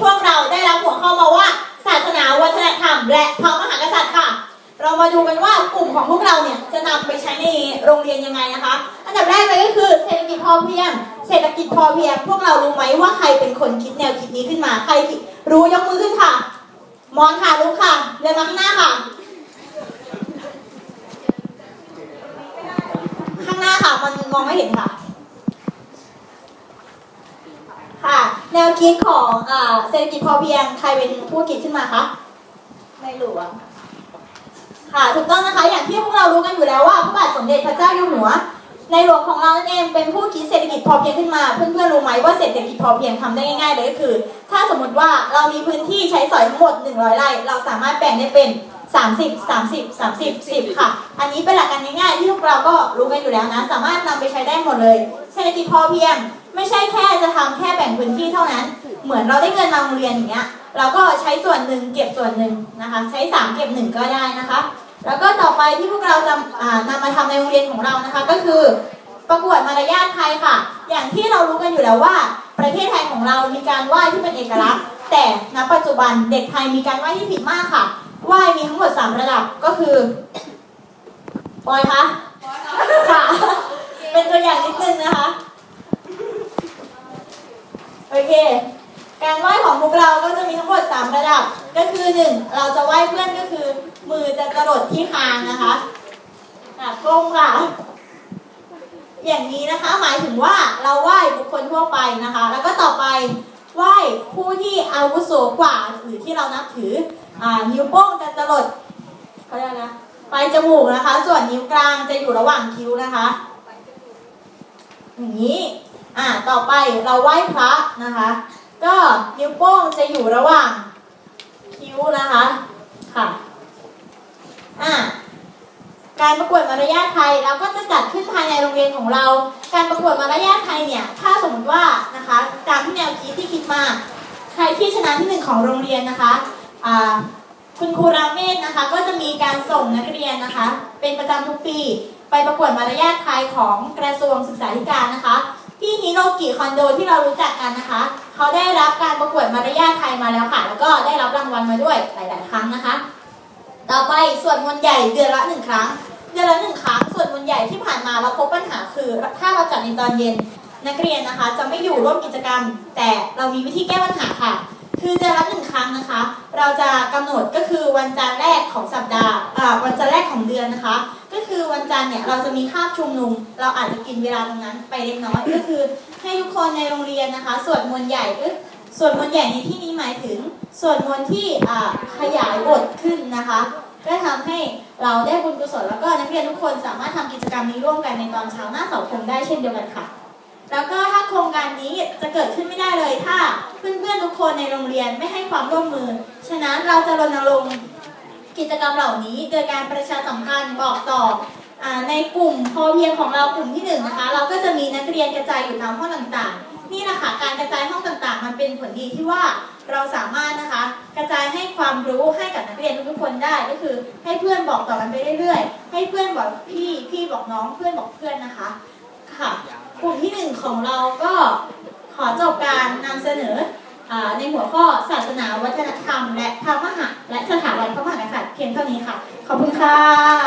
พวกเราได้รับหัวข้อมาว่า ศาสนาวัฒนธรรม และพระมหากษัตริย์ค่ะ เรามาดูกันว่ากลุ่มของพวกเราเนี่ยจะนำไปใช้ในโรงเรียนยังไงนะคะ อันดับแรกเลยก็คือเศรษฐกิจพอเพียง เศรษฐกิจพอเพียง พวกเรารู้ไหมว่าใครเป็นคนคิดแนวคิดนี้ขึ้นมา ใครรู้ยกมือขึ้นค่ะ มอนค่ะรู้ค่ะเดินมาข้างหน้าค่ะ ข้างหน้าค่ะมันมองไม่เห็นค่ะ ค่ะ แนวคิดของอเศรษฐกิจพอเพียงใครเป็นผู้คิดขึ้นมาคะไม่รู้อะค่ะถูกต้องนะคะอย่างที่พวกเรารู้กันอยู่แล้วว่าพระบาทสมเด็จพระเจ้าอยู่หัว ในหลวงของเรานั่นเองเป็นผู้คิดเศรษฐกิจพอเพียงขึ้นมาเพื่อนๆรู้ไหมว่าเศรษฐกิจพอเพียงทำได้ง่ายๆเลยก็คือ ถ้าสมมติว่าเรามีพื้นที่ใช้สอยทั้งหมด 100ไร่เราสามารถแบ่งได้เป็น30 30 30 10 ค่ะ อันนี้เป็นหลักการง่ายๆที่พวกเราก็รู้กันอยู่แล้วนะ สามารถนำไปใช้ได้หมดเลย เศรษฐกิจพอเพียง ไม่ใช่แค่จะทำแค่แบ่งพื้นที่เท่านั้น เหมือนเราได้เงินมาโรงเรียนอย่างเงี้ย เราก็ใช้ส่วนหนึ่งเก็บส่วนหนึ่งนะคะ ใช้3เก็บ1ก็ได้นะคะ แล้วก็ต่อไปที่พวกเราจะอ่านำมาทำในโรงเรียนของเรานะคะ ก็คือประกวดมารยาทไทยค่ะ อย่างที่เรารู้กันอยู่แล้วว่า ประเทศไทยของเรามีการไหว้ที่เป็นเอกลักษณ์ แต่ณปัจจุบันเด็กไทยมีการไหว้ที่ผิดมากค่ะ ไหว้มีทั้งหมด 3 ระดับก็คือปอยคะค่ะ เป็นตัวอย่างนิดนึงนะคะ โอเค การไหว้ของพวกเราก็จะมีทั้งหมด 3 ระ ดับก็คือ1เราจะไหว้เพื่อนก็คือ มือจะกระโดดที่คางนะคะอะก้มค่ะ อย่างนี้นะคะหมายถึงว่าเราไหว้บุคคลทั่วไปนะคะ แล้วก็ต่อไปไหว้ผู้ที่อาวุโสกว่าหรือที่เรานับถืออ่านิ้วโป้งจะจระโดดเขาเรียกอะไรนะปลายจมูกนะคะ ส่วนนิ้วกลางจะอยู่ระหว่างคิ้วนะคะอย่างนี้อ่าต่อไปเราไหว้พระนะคะ ก็นิ้วโป้งจะอยู่ระหว่าง คิ้วนะคะค่ะอ่าการประกวดมารยาทไทยเราก็จะจัดขึ้นภายในโรงเรียนของเรา การประกวดมารยาทไทยเนี่ย ถ้าสมมติว่านะคะตามที่แนวคิดที่คิดมา ใครที่ชนะที่หนึ่งของโรงเรียนนะคะอ่าคุณครูราเมศนะคะ ก็จะมีการส่งนักเรียนนะคะ เป็นประจำทุกปี ไปประกวดมารยาทไทยของกระทรวงศึกษาธิการนะคะพี่ฮิโรกิคอนโดที่เรารู้จักกันนะคะ เขาได้รับการประกวดมาร หลาย ๆ ครั้งนะคะ ต่อไปสวดมนต์ใหญ่เดือนละหนึ่งครั้ง เดือนละหนึ่งครั้งส่วนมนต์ใหญ่ที่ผ่านมาเราพบปัญหาคือ ถ้าเราจัดในตอนเย็นนักเรียนนะคะ จะไม่อยู่ร่วมกิจกรรม แต่เรามีวิธีแก้ปัญหาค่ะ คือเดือนละหนึ่งครั้งนะคะ เราจะกำหนดก็คือวันจันทร์แรกของสัปดาห์อ่าวันจันทร์แรกของเดือนนะคะ ก็คือวันจันทร์เนี่ยเราจะมีคาบชุมนุม เราอาจจะกินเวลาตรงนั้นไปเล็กน้อยก็คือให้ทุกคนในโรงเรียนนะคะสวดมนต์ใหญ่ก็ สวดมนต์ใหญ่ในที่นี้หมายถึงสวดมนต์ที่ขยายบทขึ้นนะคะก็ทำให้เราได้บุญกุศลแล้วก็นักเรียนทุกคนสามารถทำกิจกรรมนี้ร่วมกันในตอนเช้าหน้าเสาธงได้เช่นเดียวกันค่ะ แล้วก็ถ้าโครงการนี้จะเกิดขึ้นไม่ได้เลยถ้าเพื่อนๆทุกคนในโรงเรียนไม่ให้ความร่วมมือ ฉะนั้นเราจะรณรงค์กิจกรรมเหล่านี้ โดยการประชาสัมพันธ์บอกต่อในกลุ่มพอเพียงของเรากลุ่มที่หนึ่งนะคะเราก็จะมีนักเรียนกระจายอยู่ตามห้องต่างๆ นี่แหละคะการกระจายห้องต่างๆ มันเป็นผลดีที่ว่าเราสามารถนะคะ กระจายให้ความรู้ให้กับนักเรียนทุกคนได้ก็คือ ให้เพื่อนบอกต่อกันไปเรื่อยๆ ให้เพื่อนบอกพี่พี่บอกน้องเพื่อนบอกเพื่อนนะคะค่ะกลุ่มที่หนึ่งของเราก็ขอจบการนำเสนอในหัวข้อศาสนาวัฒนธรรม และพระมหาและสถาบันพระมหากษัตริย์เพียงเท่านี้ค่ะ ขอบคุณค่ะ